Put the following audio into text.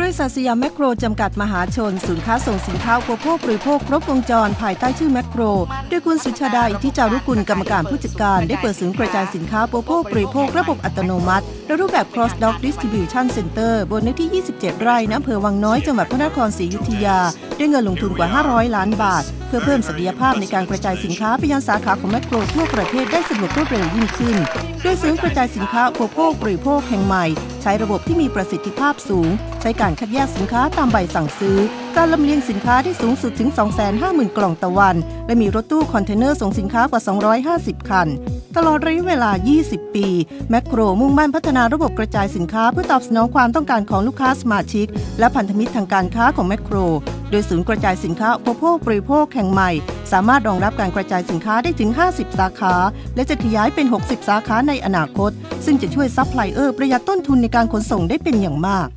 บริษัทสยามแมคโครจำกัดมหาชน ศูนย์ค้าส่งสินค้าอุปโภคบริโภคครบวงจรภายใต้ชื่อแมคโครโดยคุณสุชาดาอิทธิจารุกุลกรรมการผู้จัดการได้เปิดศูนย์กระจายสินค้าอุปโภคบริโภคระบบอัตโนมัติในรูปแบบ Cross Dock Distribution Center บนเนื้อที่ 27 ไร่ณอำเภอวังน้อยจังหวัดพระนครศรีอยุธยาด้วยเงินลงทุนกว่า 500 ล้านบาท เพื่อเพิ่มศักยภาพในการกระจายสินค้าไปยังสาขาของแมคโครทั่วประเทศได้สะดวกรวดเร็วยิ่งขึ้น โดยศูนย์กระจายสินค้าอุปโภคบริโภคแห่งใหม่ ช้ระบบที่มีประสิทธิภาพสูง ใช้การคัดแยกสินค้าตามใบสั่งซื้อ การลำเลียงสินค้าที่สูงสุดถึง 250,000 กล่องต่อวัน และมีรถตู้คอนเทนเนอร์ส่งสินค้ากว่า 250 คัน ตลอดระยะเวลา 20 ปี แมคโครมุ่งมั่นพัฒนาระบบกระจายสินค้าเพื่อตอบสนองความต้องการของลูกค้าสมาชิก และพันธมิตรทางการค้าของแมคโคร โดยศูนย์กระจายสินค้าอุปโภคบริโภคแห่งใหม่ สามารถรองรับการกระจายสินค้าได้ถึง 50 สาขา และจะขยายเป็น 60 สาขาในอนาคต ซึ่งจะช่วยซัพพลายเออร์ประหยัดต้นทุนในการขนส่งได้เป็นอย่างมาก